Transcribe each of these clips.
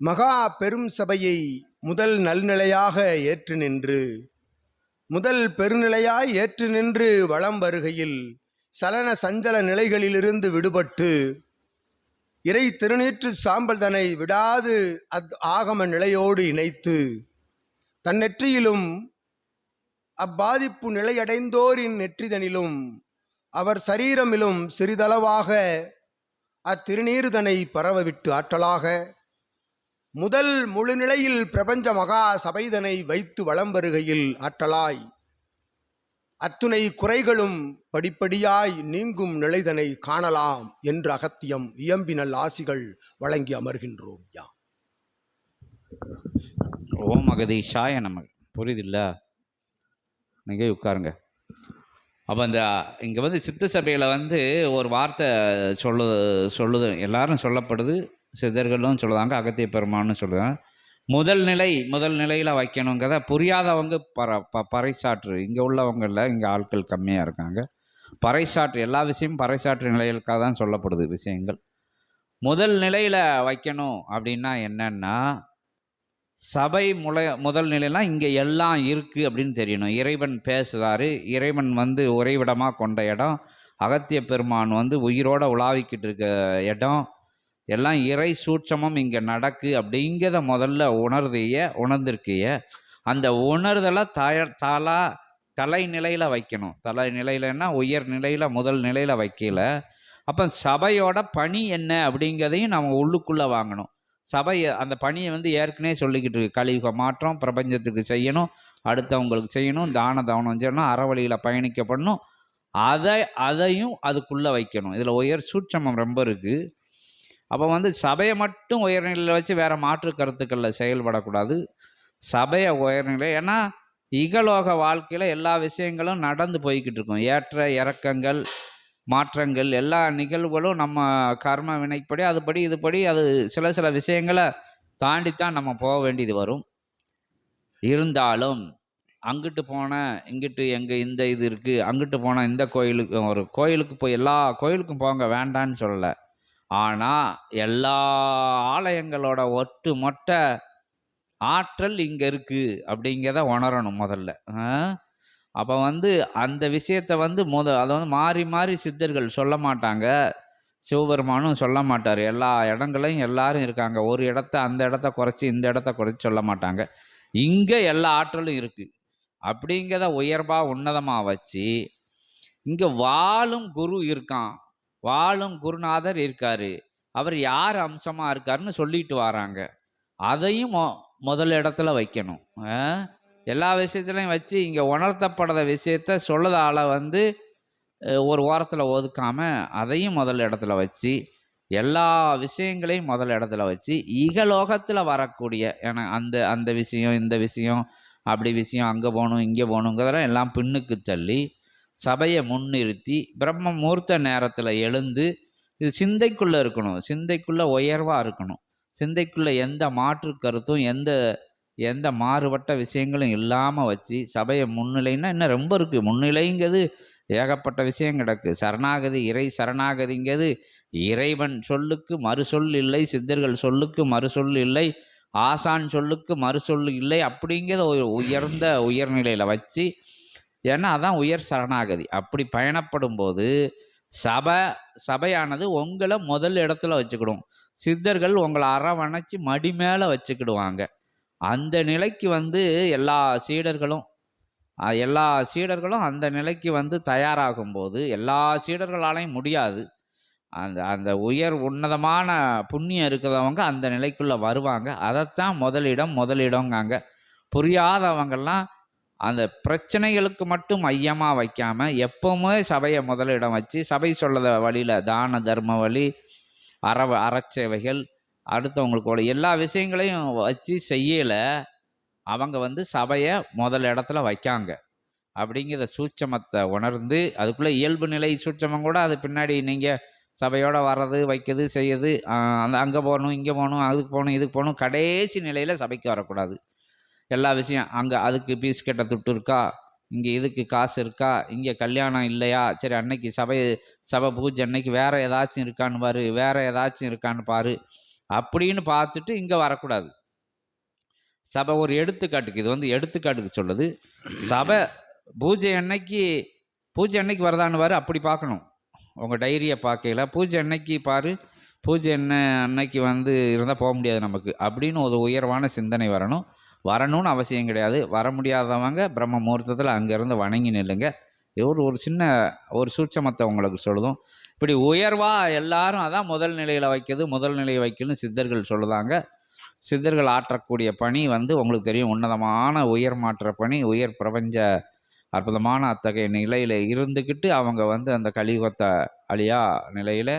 மகா பெரும் சபையை முதல் நல்நிலையாக ஏற்று நின்று முதல் பெருநிலையாய் ஏற்று நின்று வலம் வருகையில் சலன சஞ்சல நிலைகளிலிருந்து விடுபட்டு இறை திருநீற்று சாம்பல் தன்னை விடாது அத் ஆகம நிலையோடு இணைத்து தன் நெற்றியிலும் அப்பாதிப்பு நிலையடைந்தோரின் நெற்றிதனிலும் அவர் சரீரமிலும் சிறிதளவாக அத்திருநீருதனை பரவவிட்டு ஆற்றலாக முதல் முழுநிலையில் பிரபஞ்ச மகா சபைதனை வைத்து வளம் வருகையில் ஆற்றலாய். அத்துணை குறைகளும் படிப்படியாய் நீங்கும் நிலைதனை காணலாம் என்று அகத்தியம் இயம்பினல் ஆசிகள் வழங்கி அமர்கின்றோம். யா. ஓம் அகதீஷாய நம்ம புரியுதில்ல நீங்கள் உட்காருங்க. அப்போ அந்த இங்கே வந்து சித்த சபையில் வந்து ஒரு வார்த்தை சொல்லு சொல்லுது எல்லாரும் சொல்லப்படுது. சித்தர்களும் சொல்லுவாங்க அகத்திய பெருமான்னு சொல்லுவாங்க. முதல் நிலை முதல் நிலையில் வைக்கணுங்கிறத புரியாதவங்க பற ப பறைசாற்று. இங்கே உள்ளவங்களில் இங்கே ஆட்கள் கம்மியாக இருக்காங்க. பறைசாற்று எல்லா விஷயமும் பறைசாற்று நிலைகளுக்காக தான் சொல்லப்படுது விஷயங்கள். முதல் நிலையில் வைக்கணும் அப்படின்னா என்னன்னா சபை முலை முதல் நிலைலாம் இங்கே எல்லாம் இருக்குது அப்படின்னு தெரியணும். இறைவன் பேசுகிறாரு இறைவன் வந்து உறைவிடமாக கொண்ட இடம் அகத்திய பெருமான் வந்து உயிரோட உலாவிக்கிட்டு இருக்க இடம் எல்லாம் இறை சூட்சமம் இங்கே நடக்கு அப்படிங்கிறத முதல்ல உணர்தைய உணர்ந்திருக்கிய. அந்த உணர்தலை தய தலா தலைநிலையில் வைக்கணும். தலைநிலையிலன்னா உயர் நிலையில் முதல் நிலையில் வைக்கல. அப்போ சபையோட பணி என்ன அப்படிங்கிறதையும் நம்ம உள்ளுக்குள்ளே வாங்கணும். சபை அந்த பணியை வந்து ஏற்கனவே சொல்லிக்கிட்டு இருக்கு. கலியுக மாற்றம் பிரபஞ்சத்துக்கு செய்யணும் அடுத்தவங்களுக்கு செய்யணும் தான தவனம் செய்யணும் அறவழியில் பயணிக்கப்படணும். அதை அதையும் அதுக்குள்ளே வைக்கணும். இதில் உயர் சூட்சமம் ரொம்ப இருக்குது அப்போ வந்து சபையை மட்டும் உயர்நிலையில் வச்சு வேறு மாற்று கருத்துக்களில் செயல்படக்கூடாது. சபையை உயர்நிலை ஏன்னா இகலோக வாழ்க்கையில் எல்லா விஷயங்களும் நடந்து போய்கிட்டு இருக்கும். ஏற்ற இறக்கங்கள் மாற்றங்கள் எல்லா நிகழ்வுகளும் நம்ம கர்ம வினைப்படி அதுபடி இதுபடி அது சில சில விஷயங்களை தாண்டித்தான் நம்ம போக வேண்டியது வரும். இருந்தாலும் அங்கிட்டு போன இங்கிட்டு எங்கே இந்த இது இருக்குது அங்கிட்டு போனால் இந்த கோயிலுக்கு ஒரு கோயிலுக்கு போய் எல்லா கோயிலுக்கும் போங்க வேண்டான்னு சொல்லலை. ஆனால் எல்லா ஆலயங்களோட ஒட்டு மொட்ட ஆற்றல் இங்கே இருக்குது அப்படிங்கிறத உணரணும் முதல்ல. அப்போ வந்து அந்த விஷயத்தை வந்து முத அதை வந்து மாறி மாறி சித்தர்கள் சொல்ல மாட்டாங்க. சிவபெருமானும் சொல்ல மாட்டார். எல்லா இடங்களையும் எல்லாரும் இருக்காங்க. ஒரு இடத்த அந்த இடத்த குறைச்சி இந்த இடத்த குறைச்சி சொல்ல மாட்டாங்க. இங்கே எல்லா ஆற்றலும் இருக்குது அப்படிங்கிறத உயர்வாக உன்னதமாக வச்சு இங்கே வாழும் குரு இருக்கான். வாழும் குருநாதர் இருக்கார். அவர் யார் அம்சமாக இருக்காருன்னு சொல்லிட்டு வராங்க. அதையும் மொ முதல் இடத்துல வைக்கணும். எல்லா விஷயத்துலையும் வச்சு இங்கே உணர்த்தப்படாத விஷயத்த சொல்லதால வந்து ஒரு ஓரத்தில் ஒதுக்காமல் அதையும் முதல் இடத்துல வச்சு எல்லா விஷயங்களையும் முதல் இடத்துல வச்சு இகலோகத்தில் வரக்கூடிய ஏன்னா அந்த அந்த விஷயம் இந்த விஷயம் அப்படி விஷயம் அங்கே போகணும் இங்கே போகணுங்கிறதெல்லாம் எல்லாம் பின்னுக்கு தள்ளி சபையை முன்னிறுத்தி பிரம்ம முகூர்த்த நேரத்தில் எழுந்து இது சிந்தைக்குள்ளே இருக்கணும். சிந்தைக்குள்ளே உயர்வாக இருக்கணும். சிந்தைக்குள்ளே எந்த மாற்று கருத்தும் எந்த எந்த மாறுபட்ட விஷயங்களும் இல்லாமல் வச்சு சபையை முன்னிலைன்னா இன்னும் ரொம்ப இருக்குது முன்னிலைங்கிறது ஏகப்பட்ட விஷயம் கிடக்கு. சரணாகதி இறை சரணாகதிங்கிறது இறைவன் சொல்லுக்கு மறுசொல் இல்லை சித்தர்கள் சொல்லுக்கு மறுசொல் இல்லை ஆசான் சொல்லுக்கு மறுசொல் இல்லை அப்படிங்கிறத ஒரு உயர்ந்த உயர்நிலையில் வச்சு ஏன்னா அதான் உயர் சரணாகதி. அப்படி பயணப்படும் போது சபை சபையானது உங்களை முதல் இடத்துல வச்சுக்கிடும். சித்தர்கள் உங்களை அரவணைச்சி மடி மேலே வச்சுக்கிடுவாங்க. அந்த நிலைக்கு வந்து எல்லா சீடர்களும் எல்லா சீடர்களும் அந்த நிலைக்கு வந்து தயாராகும் போது எல்லா சீடர்களாலையும் முடியாது. அந்த அந்த உயர் உன்னதமான புண்ணியம் இருக்கிறவங்க அந்த நிலைக்குள்ளே வருவாங்க. அதைத்தான் முதலிடம் முதலிடங்காங்க புரியாதவங்கெல்லாம் அந்த பிரச்சனைகளுக்கு மட்டும் மையமாக வைக்காமல் எப்பவுமே சபையை முதலிடம் வச்சு சபை சொல்லத வழியில் தான தர்ம வழி அற அறச்சேவைகள் அடுத்தவங்களுக்கு உள்ள எல்லா விஷயங்களையும் வச்சு செய்யலை அவங்க வந்து சபையை முதல் இடத்துல வைக்காங்க. அப்படிங்கிற சூட்சமத்தை உணர்ந்து அதுக்குள்ளே இயல்பு நிலை சூட்சமம் கூட அது பின்னாடி நீங்கள் சபையோட வர்றது வைக்கிறது செய்யுது அந்த அங்கே போகணும் இங்கே போகணும் அதுக்கு போகணும் இதுக்கு போகணும் கடைசி நிலையில் சபைக்கு வரக்கூடாது. எல்லா விஷயம். அங்கே அதுக்கு பீஸ் கட்ட துட்டு இருக்கா? இங்கே இதுக்கு காசு இருக்கா? இங்கே கல்யாணம் இல்லையா? சரி அன்னைக்கு சபை சபை பூஜை அன்னைக்கு வேறு ஏதாச்சும் இருக்கான்னு பாரு வேறு ஏதாச்சும் இருக்கான்னு பாரு. அப்படின்னு பார்த்துட்டு இங்கே வரக்கூடாது. சபை ஒரு எடுத்துக்காட்டுக்கு இது வந்து எடுத்துக்காட்டுக்கு சொல்லுது. சபை பூஜை அன்னைக்கு பூஜை அன்னைக்கு வரதான்னு அப்படி பார்க்கணும். உங்கள் டைரியை பார்க்கல பூஜை அன்னைக்கு பாரு பூஜை என்ன அன்னைக்கு வந்து இருந்தால் போக முடியாது நமக்கு. அப்படின்னு ஒரு உயர்வான சிந்தனை வரணும். வரணும்னு அவசியம் கிடையாது. வர முடியாதவங்க பிரம்ம முகூர்த்தத்தில் அங்கேருந்து வணங்கி நில்லுங்க. ஒரு ஒரு சின்ன ஒரு சூட்சமத்தை உங்களுக்கு சொல்லுதும் இப்படி உயர்வாக எல்லாரும் அதான் முதல் நிலையில் வைக்கிறது முதல் நிலையை வைக்கணும்னு சித்தர்கள் சொல்லுதாங்க. சித்தர்கள் ஆற்றக்கூடிய பணி வந்து உங்களுக்கு தெரியும் உன்னதமான உயர் மாற்ற பணி உயர் பிரபஞ்ச அற்புதமான அத்தகைய நிலையில் இருந்துக்கிட்டு அவங்க வந்து அந்த கலியுகத்தை அழியா நிலையில்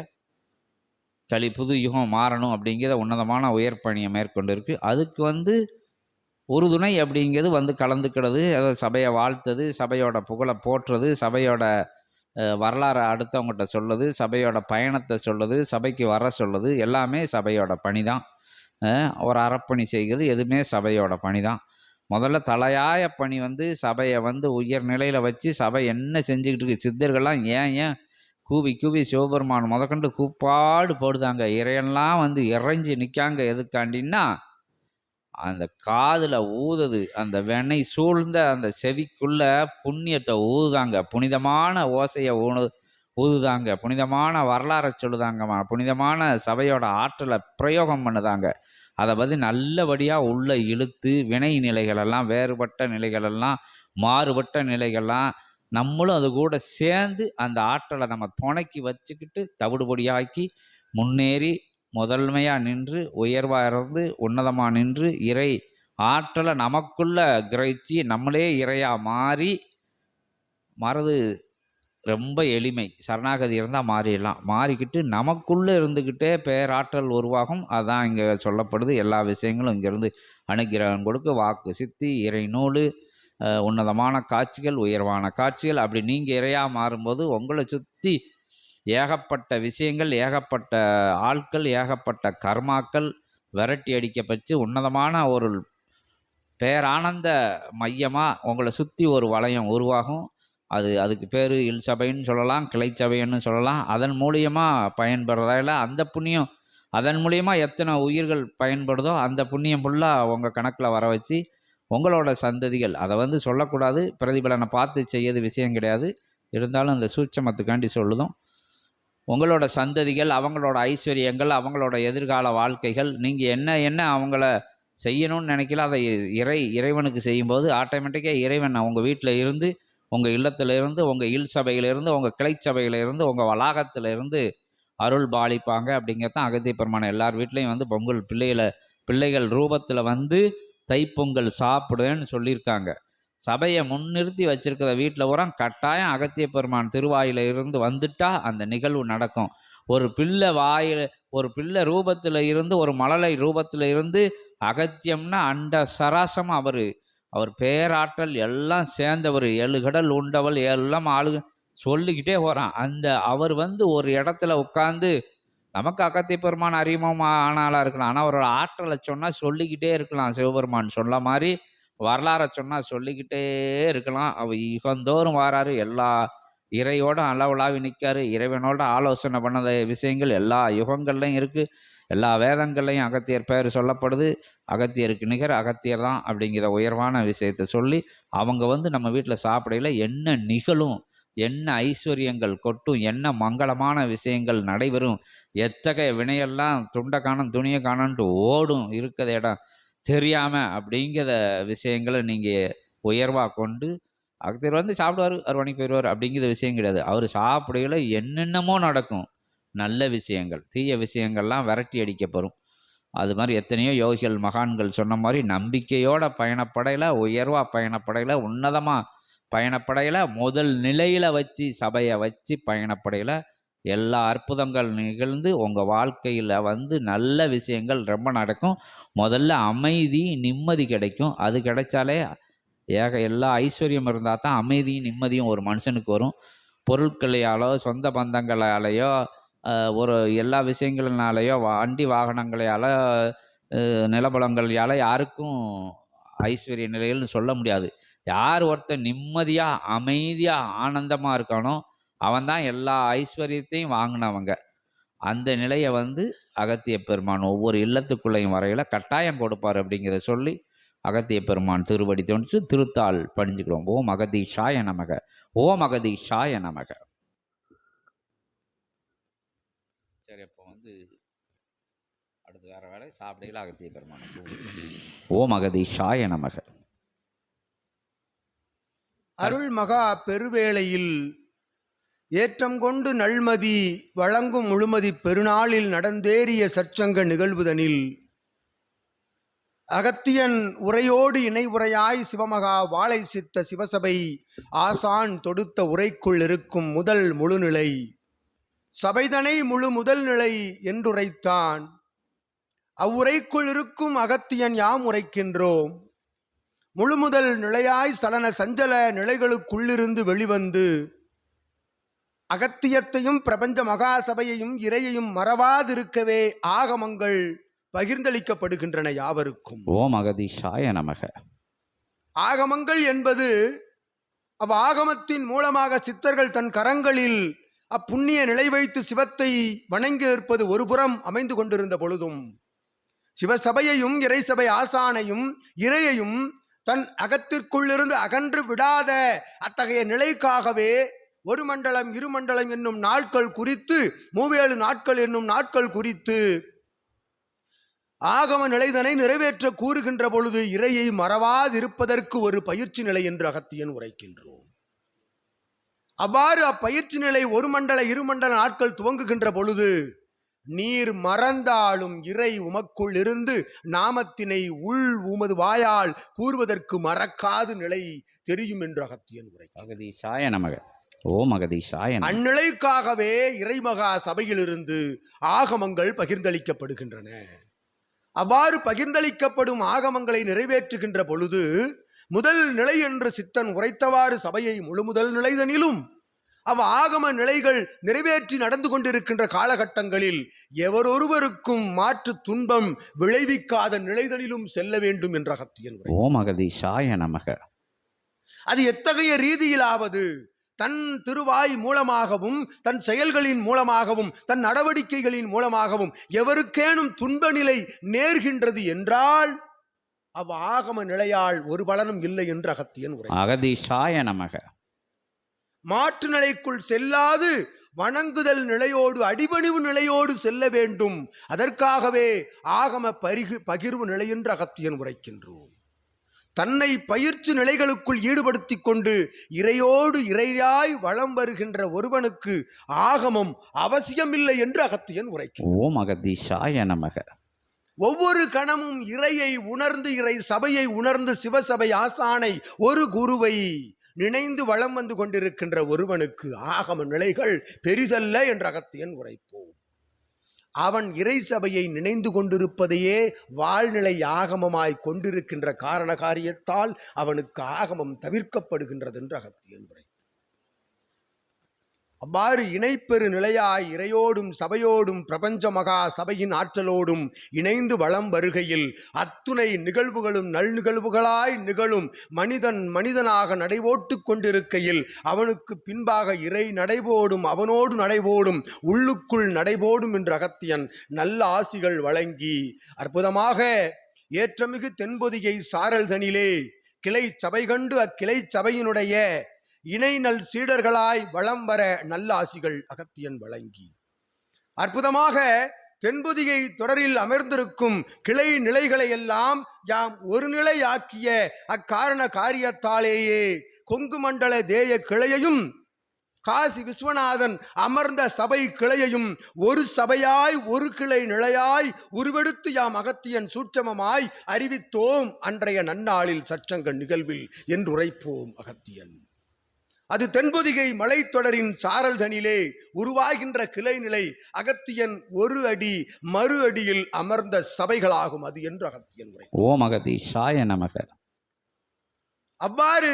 களி புது யுகம் மாறணும் அப்படிங்கிற உன்னதமான உயர் பணியை மேற்கொண்டு இருக்கு. அதுக்கு வந்து உறுதுணை அப்படிங்கிறது வந்து கலந்துக்கிறது அதாவது சபையை வாழ்த்தது சபையோட புகழை போற்றுறது சபையோட அஹ், வரலாறை அடுத்தவங்ககிட்ட சொல்லுது சபையோட பயணத்தை சொல்லுது சபைக்கு வர சொல்லுது எல்லாமே சபையோட பணி தான் ஒரு அறப்பணி செய்கிறது எதுவுமே சபையோட பணி தான் முதல்ல தலையாய பணி வந்து சபையை வந்து உயர் நிலையில் வச்சு சபை என்ன செஞ்சுக்கிட்டு இருக்கு சித்தர்கள்லாம் ஏன் ஏன் கூவி கூவி சிவபெருமான் முதற்கொண்டு கூப்பாடு போடுதாங்க. இறையெல்லாம் வந்து இறைஞ்சி நிற்காங்க எதுக்காண்டின்னா அந்த காதில் ஊதுது அந்த வெண்ணெய் சூழ்ந்த அந்த செவிக்குள்ள புண்ணியத்தை ஊதுதாங்க. புனிதமான ஓசையை ஊனு ஊதுதாங்க. புனிதமான வரலாறை சொல்லுதாங்கம்மா. புனிதமான சபையோட ஆற்றலை பிரயோகம் பண்ணுதாங்க. அதை பற்றி நல்லபடியாக உள்ளே இழுத்து வினை நிலைகளெல்லாம் வேறுபட்ட நிலைகளெல்லாம் மாறுபட்ட நிலைகள்லாம் நம்மளும் அது கூட சேர்ந்து அந்த ஆற்றலை நம்ம துணைக்கி வச்சுக்கிட்டு தவிடுபடியாக்கி முன்னேறி முதன்மையாக நின்று உயர்வாக இருந்து உன்னதமாக நின்று இறை ஆற்றலை நமக்குள்ள கிரகிச்சு நம்மளே இறையாக மாறி மறது ரொம்ப எளிமை. சரணாகதி இருந்தால் மாறிடலாம். மாறிக்கிட்டு நமக்குள்ளே இருந்துக்கிட்டே பேராற்றல் உருவாகும். அதான் இங்கே சொல்லப்படுது. எல்லா விஷயங்களும் இங்கேருந்து அனுகிரகம் கொடுக்க வாக்கு சித்தி இறை நூல் உன்னதமான காட்சிகள் உயர்வான காட்சிகள். அப்படி நீங்கள் இறையாக மாறும்போது உங்களை சுற்றி ஏகப்பட்ட விஷயங்கள் ஏகப்பட்ட ஆட்கள் ஏகப்பட்ட கர்மாக்கள் விரட்டி அடிக்கப்பட்டு உன்னதமான ஒரு பேரானந்த மையமாக உங்களை சுற்றி ஒரு வளையம் உருவாகும். அது அதுக்கு பேர் இல் சபைன்னு சொல்லலாம் கிளை சபைன்னு சொல்லலாம். அதன் மூலியமாக பயன்படுறதால அந்த புண்ணியம் அதன் மூலியமா எத்தனை உயிர்கள் பயன்படுதோ அந்த புண்ணியம் ஃபுல்லாக உங்கள் கணக்கில் வர வச்சு உங்களோட சந்ததிகள் அதை வந்து சொல்லக்கூடாது. பிரதிபலனை பார்த்து செய்யறது விஷயம் கிடையாது. இருந்தாலும் இந்த சூட்சமத்துக்காண்டி சொல்லுதும். உங்களோட சந்ததிகள் அவங்களோட ஐஸ்வர்யங்கள் அவங்களோட எதிர்கால வாழ்க்கைகள் நீங்கள் என்ன என்ன அவங்கள செய்யணும்னு நினைக்கல அதை இறை இறைவனுக்கு செய்யும்போது ஆட்டோமேட்டிக்காக இறைவன் உங்கள் வீட்டில் இருந்து உங்கள் இல்லத்திலிருந்து உங்கள் இல் சபையிலிருந்து உங்கள் கிளை சபையிலிருந்து உங்கள் வளாகத்திலிருந்து அருள் பாலிப்பாங்க அப்படிங்கிறதான் அகத்திய பெருமான் எல்லார் வீட்லேயும் வந்து பொங்கல் பிள்ளைகளை பிள்ளைகள் ரூபத்தில் வந்து தைப்பொங்கல் சாப்பிடுவேன்னு சொல்லியிருக்காங்க. சபையை முன்னிறுத்தி வச்சிருக்கிற வீட்டில் பூரா கட்டாயம் அகத்திய பெருமான் திருவாயில இருந்து வந்துட்டா அந்த நிகழ்வு நடக்கும். ஒரு பிள்ளை வாயில் ஒரு பிள்ளை ரூபத்தில் இருந்து ஒரு மழலை ரூபத்தில் இருந்து அகத்தியம்னா அண்ட சராசம் அவர். அவர் பேராற்றல் எல்லாம் சேர்ந்தவர். ஏழு கடல் உண்டவள் எல்லாம் ஆளு சொல்லிக்கிட்டே போகிறான் அந்த அவர் வந்து ஒரு இடத்துல உட்காந்து நமக்கு அகத்திய பெருமான் அறிமுகமாக ஆனாலாக இருக்கலாம். ஆனால் அவரோட ஆற்றலை சொன்னால் சொல்லிக்கிட்டே இருக்கலாம் சிவபெருமான் சொன்ன மாதிரி வரலாறை சொன்னால் சொல்லிக்கிட்டே இருக்கலாம். அவர் யுகந்தோறும் வாராரு. எல்லா இறையோட அளவுலாவி நிற்காரு இறைவனோட ஆலோசனை பண்ணத விஷயங்கள் எல்லா யுகங்கள்லையும் இருக்குது எல்லா வேதங்கள்லையும் அகத்தியர் பெயர் சொல்லப்படுது. அகத்தியருக்கு நிகர் அகத்தியர் தான் அப்படிங்கிற உயர்வான விஷயத்தை சொல்லி அவங்க வந்து நம்ம வீட்டில் சாப்பிடையில என்ன நிகழும் என்ன ஐஸ்வர்யங்கள் கொட்டும் என்ன மங்களமான விஷயங்கள் நடைபெறும் எத்தகைய வினையெல்லாம் துண்டை காணும் துணியை காணன்ட்டு ஓடும் இருக்கிற இடம். தெரியாமல் அப்படிங்கிற விஷயங்களை நீங்கள் உயர்வாக கொண்டு அக்தர் வந்து சாப்பிடுவார் அவர் மணிக்கு போயிடுவார் அப்படிங்கிற விஷயம் கிடையாது. அவர் சாப்பிடையில என்னென்னமோ நடக்கும். நல்ல விஷயங்கள் தீய விஷயங்கள்லாம் விரட்டி அடிக்கப்படும். அது மாதிரி எத்தனையோ யோகிகள் மகான்கள் சொன்ன மாதிரி நம்பிக்கையோட பயணப்படையில் உயர்வாக பயணப்படையில் உன்னதமாக பயணப்படையில் முதல் நிலையில் வச்சு சபையை வச்சு பயணப்படையில் எல்லா அற்புதங்கள் நிகழ்ந்து உங்கள் வாழ்க்கையில் வந்து நல்ல விஷயங்கள் ரொம்ப நடக்கும். முதல்ல அமைதி நிம்மதி கிடைக்கும். அது கிடைச்சாலே ஏக எல்லா ஐஸ்வர்யம் இருந்தால் தான் அமைதியும் நிம்மதியும் ஒரு மனுஷனுக்கு வரும். பொருட்களையாலோ சொந்த பந்தங்களாலேயோ ஒரு எல்லா விஷயங்களினாலேயோ வண்டி வாகனங்களையால் நிலபலங்களையால் யாருக்கும் ஐஸ்வர்ய நிலைகள்னு சொல்ல முடியாது. யார் ஒருத்தர் நிம்மதியாக அமைதியாக ஆனந்தமாக இருக்கானோ அவன் தான் எல்லா ஐஸ்வர்யத்தையும் வாங்கினவங்க. அந்த நிலையை வந்து அகத்திய பெருமான் ஒவ்வொரு இல்லத்துக்குள்ளையும் வரையில் கட்டாயம் கொடுப்பார் அப்படிங்கிறத சொல்லி அகத்திய பெருமான் திருவடி தோன்று திருத்தாள் பணிஞ்சுக்கிறோம் ஓம் அகதீஷாய நமக. ஓம் அகதீஷாய நமக. சரி அப்போ வந்து அடுத்து வேற வேலை சாப்பிடையில அகத்திய பெருமான் ஓம் அகதீஷாய நமக. அருள் மகா பெருவேளையில் ஏற்றம் கொண்டு நல்மதி வழங்கும் முழுமதி பெருநாளில் நடந்தேறிய சற்சங்க நிகழ்வுதனில். அகத்தியன் உரையோடு இணை உரையாய் சிவமகா வாழை சித்த சிவசபை ஆசான் தொடுத்த உரைக்குள் இருக்கும் முதல் முழுநிலை. சபைதனை முழு முதல் நிலை என்றுரைத்தான். அவ்வுரைக்குள் இருக்கும் அகத்தியன் யாம் உரைக்கின்றோம்? முழுமுதல் நிலையாய் சலன சஞ்சல நிலைகளுக்குள்ளிருந்து வெளிவந்து அகத்தியத்தையும் பிரபஞ்ச மகாசபையையும் இறையையும் மறவாதிருக்கவே ஆகமங்கள் பகிர்ந்தளிக்கப்படுகின்றன யாவருக்கும். ஓம் அகதீஷாய நமக. ஆகமங்கள் என்பது அவ் ஆகமத்தின் மூலமாக சித்தர்கள் தன் கரங்களில் அப்புண்ணிய நிலை வைத்து சிவத்தை வணங்கி இருப்பது ஒரு புறம் அமைந்து கொண்டிருந்த பொழுதும் சிவசபையையும் இறைசபை ஆசானையும் இறையையும் தன் அகத்திற்குள்ளிருந்து அகன்று விடாத அத்தகைய நிலைக்காகவே ஒரு மண்டலம் இரு மண்டலம் என்னும் நாட்கள் குறித்து மூவேழு நாட்கள் என்னும் நாட்கள் குறித்து ஆகம நிலைதனை நிறைவேற்ற கூறுகின்ற பொழுது இறையை மறவாதிருப்பதற்கு ஒரு பயிற்சி நிலை என்று அகத்தியன் உரைக்கின்றோம். அவ்வாறு அப்பயிற்சி நிலை ஒரு மண்டல இரு மண்டல நாட்கள் துவங்குகின்ற பொழுது நீர் மறந்தாலும் இறை உமக்குள் இருந்து நாமத்தினை உள் உமது வாயால் கூறுவதற்கு மறக்காது நிலை தெரியும் என்று அகத்தியன் உரை சாய நமக. ஓம் அகதீஷாய நமக அந்நிலைக்காகவே இறைமகா சபையிலிருந்து ஆகமங்கள் பகிர்ந்தளிக்கப்படுகின்றன. அவ்வாறு பகிர்ந்தளிக்கப்படும் ஆகமங்களை நிறைவேற்றுகின்ற பொழுது முதல் நிலை என்று சித்தன் உரைத்தவாறு சபையை முழு முதல் நிலைதனிலும் அவ் ஆகம நிலைகள் நிறைவேற்றி நடந்து கொண்டிருக்கின்ற காலகட்டங்களில் எவரொருவருக்கும் மாற்று துன்பம் விளைவிக்காத நிலைதனிலும் செல்ல வேண்டும் என்ற அகத்தியன் உரை ஓம் அகதீஷாய நமக. அது எத்தகைய ரீதியிலாவது தன் திருவாய் மூலமாகவும் தன் செயல்களின் மூலமாகவும் தன் நடவடிக்கைகளின் மூலமாகவும் எவருக்கேனும் துன்ப நிலை நேர்கின்றது என்றால் அவ் ஆகம நிலையால் ஒரு பலனும் இல்லை என்று அகத்தியன் உரை அகதீஷாய நமக. மாற்று நிலைக்குள் செல்லாது வணங்குதல் நிலையோடு அடிபணிவு நிலையோடு செல்ல வேண்டும். அதற்காகவே ஆகம பரிகு பகிர்வு நிலை என்று அகத்தியன் உரைக்கின்றோம். தன்னை பயிற்சி நிலைகளுக்குள் ஈடுபடுத்திக் கொண்டு இறையோடு இறையாய் வளம் வருகின்ற ஒருவனுக்கு ஆகமம் அவசியமில்லை என்று அகத்தியன் உரைக்கிறார் ஓம் அகதீஷாய நமக. ஒவ்வொரு கணமும் இறையை உணர்ந்து இறை சபையை உணர்ந்து சிவசபை ஆசானை ஒரு குருவை நினைந்து வளம் வந்து கொண்டிருக்கின்ற ஒருவனுக்கு ஆகம நிலைகள் பெரிதல்ல என்ற அகத்தியன் உரைப்போம். அவன் இறை சபையை நினைந்து கொண்டிருப்பதையே வாழ்நிலை ஆகமமாய் கொண்டிருக்கின்ற காரண காரியத்தால் அவனுக்கு ஆகமம் தவிர்க்கப்படுகின்றது என்று அகத்தியன் உரை அவ்வாறு இணைப்பெரு நிலையாய் இறையோடும் சபையோடும் பிரபஞ்ச மகா சபையின் ஆற்றலோடும் இணைந்து வளம் வருகையில் அத்துணை நிகழ்வுகளும் நல் நிகழ்வுகளாய் நிகழும் மனிதன் மனிதனாக நடைபோட்டு கொண்டிருக்கையில் அவனுக்கு பின்பாக இறை நடைபோடும் அவனோடு நடைபோடும் உள்ளுக்குள் நடைபோடும் என்று அகத்தியன் நல்ல ஆசிகள் வழங்கி அற்புதமாக ஏற்றமிகு தென்பொதிகை சாரல்தனிலே கிளை சபை கண்டு அக்கிளை சபையினுடைய இணை நல் சீடர்களாய் வளம் வர நல்ல ஆசிகள் அகத்தியன் வழங்கி. அற்புதமாக தென்பொதிகை தொடரில் அமர்ந்திருக்கும் கிளை நிலைகளை எல்லாம் யாம் ஒரு நிலையாக்கிய அக்காரண காரியத்தாலேயே கொங்கு மண்டல தேய கிளையையும் காசி விஸ்வநாதன் அமர்ந்த சபை கிளையையும் ஒரு சபையாய் ஒரு கிளை நிலையாய் உருவெடுத்து யாம் அகத்தியன் சூட்சமமாய் அறிவித்தோம் அன்றைய நன்னாளில் சற்றங்க நிகழ்வில் என்று உரைப்போம் அகத்தியன். அது தென்பொதிகை மலைத்தொடரின் சாரல்தனிலே உருவாகின்ற கிளை நிலை அகத்தியன் ஒரு அடி மறு அடியில் அமர்ந்த சபைகளாகும் அது என்று அகத்தியன் உரை ஓம் அகதீஷாய நமக. அவ்வாறு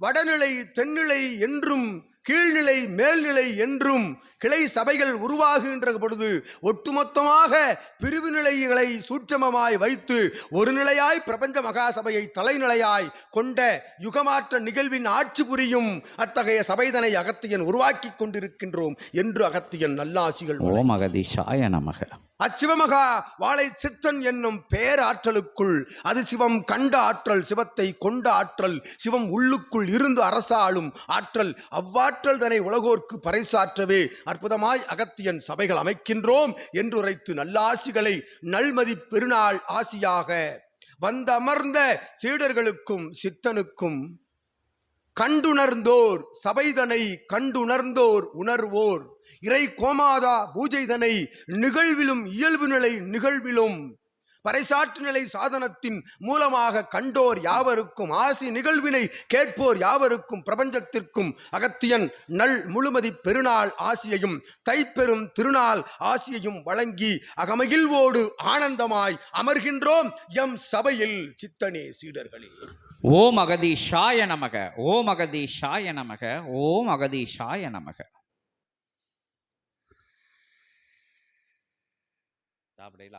வடநிலை தென்னிலை என்றும் கீழ்நிலை மேல்நிலை என்றும் கிளை சபைகள் உருவாகுகின்ற பொழுது ஒட்டுமொத்தமாக பிரிவு நிலைகளை சூட்சமமாய் வைத்து ஒரு நிலையாய் பிரபஞ்ச மகாசபையை தலைநிலையாய் கொண்ட யுகமாற்ற நிகழ்வின் ஆட்சி புரியும் அத்தகைய சபைதனை அகத்தியன் உருவாக்கி கொண்டிருக்கின்றோம் என்று அகத்தியன் நல்லாசிகள். ஓம் அகதீஷாய நமக அச்சிவமகா வாழை சித்தன் என்னும் பேராற்றலுக்குள் அது சிவம் கண்ட ஆற்றல் சிவத்தை கொண்ட ஆற்றல் சிவம் உள்ளுக்குள் இருந்து அரசாளும் ஆற்றல் அவ்வாற்றல் தனை உலகோர்க்கு பறைசாற்றவே அற்புதமாய் அகத்தியன் சபைகள் அமைக்கின்றோம் என்றுரைத்து நல்லாசிகளை நல்மதி பெருநாள் ஆசியாக வந்தமர்ந்த சீடர்களுக்கும் சித்தனுக்கும் கண்டுணர்ந்தோர் சபைதனை கண்டுணர்ந்தோர் உணர்வோர். இறை கோமாதா பூஜைதனை நிகழ்விலும் இயல்பு நிலை நிகழ்விலும் பறைசாற்று நிலை சாதனத்தின் மூலமாக கண்டோர் யாவருக்கும் ஆசி நிகழ்வினை கேட்போர் யாவருக்கும் பிரபஞ்சத்திற்கும் அகத்தியன் நல் முழுமதி பெருநாள் ஆசியையும் தைப்பெரும் திருநாள் ஆசியையும் வழங்கி அகமகிழ்வோடு ஆனந்தமாய் அமர்கின்றோம் எம் சபையில் சித்தனே சீடர்களே. ஓம் அகதீஷாய நமக ஓம் அகதீஷாய நமக ஓம் அகதீஷாய நமக. சாப்பிடையில